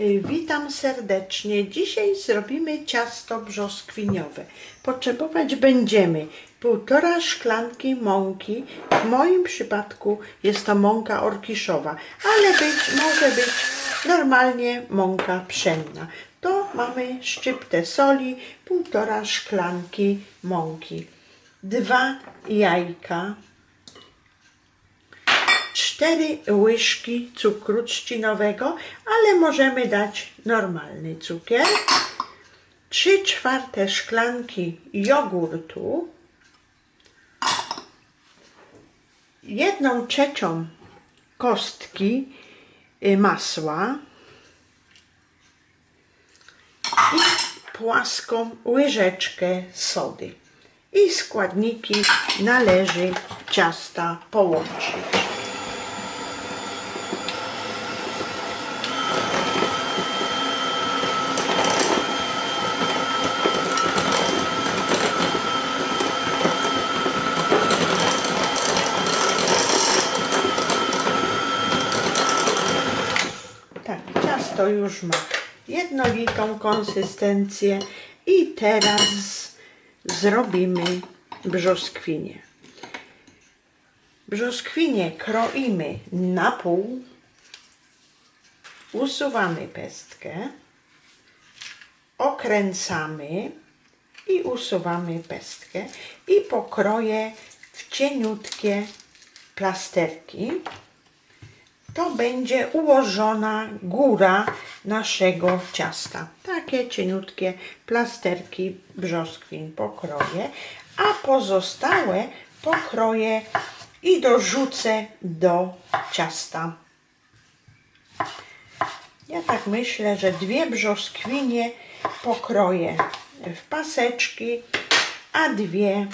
Y, Witam serdecznie. Dzisiaj zrobimy ciasto brzoskwiniowe. Potrzebować będziemy półtora szklanki mąki. W moim przypadku jest to mąka orkiszowa, ale być, może być normalnie mąka pszenna. To mamy szczyptę soli, półtora szklanki mąki, dwa jajka, cztery łyżki cukru trzcinowego, ale możemy dać normalny cukier, trzy czwarte szklanki jogurtu, jedną trzecią kostki y, masła i płaską łyżeczkę sody. I składniki należy ciasta połączyć. Tak, ciasto już ma jednolitą konsystencję i teraz zrobimy brzoskwinie. Brzoskwinie kroimy na pół, usuwamy pestkę, okręcamy i usuwamy pestkę i pokroję w cieniutkie plasterki to będzie ułożona góra naszego ciasta. Takie cieniutkie plasterki brzoskwin pokroję, a pozostałe pokroję i dorzucę do ciasta. Ja tak myślę, że dwie brzoskwinie pokroję w paseczki, a dwie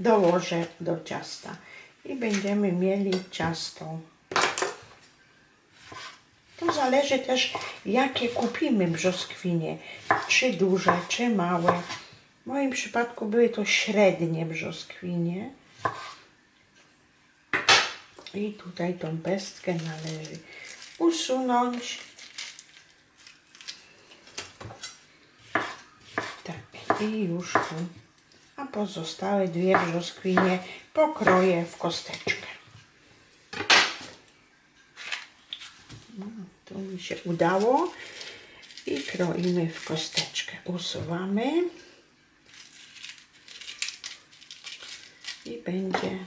dołożę do ciasta. I będziemy mieli ciasto to zależy też, jakie kupimy brzoskwinie. Czy duże, czy małe. W moim przypadku były to średnie brzoskwinie. I tutaj tą pestkę należy usunąć. Tak, i już tu. A pozostałe dwie brzoskwinie pokroję w kosteczkę. To się udało. I kroimy w kosteczkę. Usuwamy. I będzie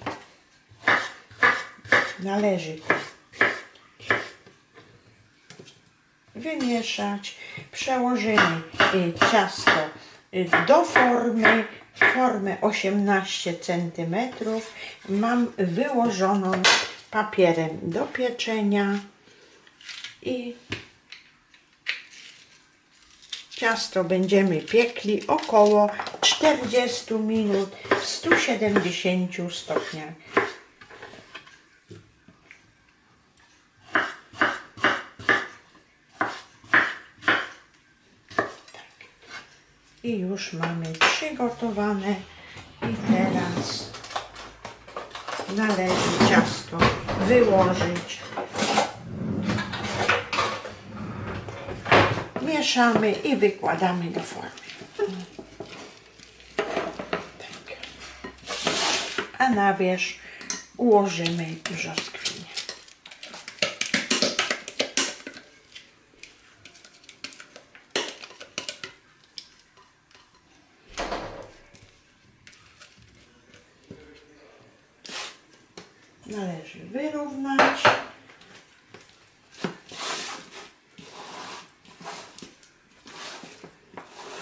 należy wymieszać. Przełożymy y, ciasto y, do formy, formę 18 cm. Mam wyłożoną papierem do pieczenia i ciasto będziemy piekli około 40 minut w 170 stopniach. Tak. I już mamy przygotowane i teraz należy ciasto wyłożyć mieszamy i wykładamy do formy. Tak. A na wierzch ułożymy brzoskwinie. Należy wyrównać.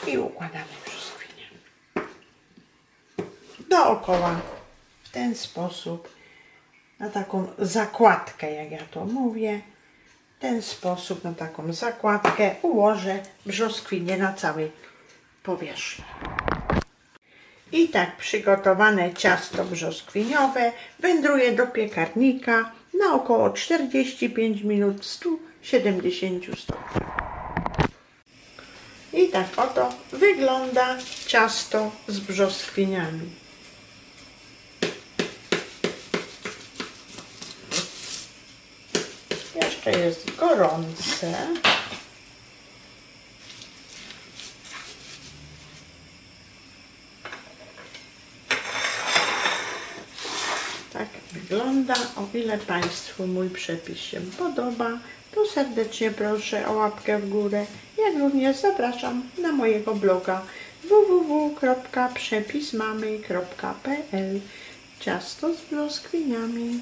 I układamy brzoskwinie. Dookoła w ten sposób, na taką zakładkę, jak ja to mówię, w ten sposób, na taką zakładkę ułożę brzoskwinie na całej powierzchni. I tak przygotowane ciasto brzoskwiniowe wędruje do piekarnika na około 45 minut w 170 stopniach. I tak oto wygląda ciasto z brzoskwiniami. Jeszcze jest gorące. Tak wygląda. O ile Państwu mój przepis się podoba, to serdecznie proszę o łapkę w górę. Jak również zapraszam na mojego bloga www.przepismamy.pl Ciasto z brzoskwiniami.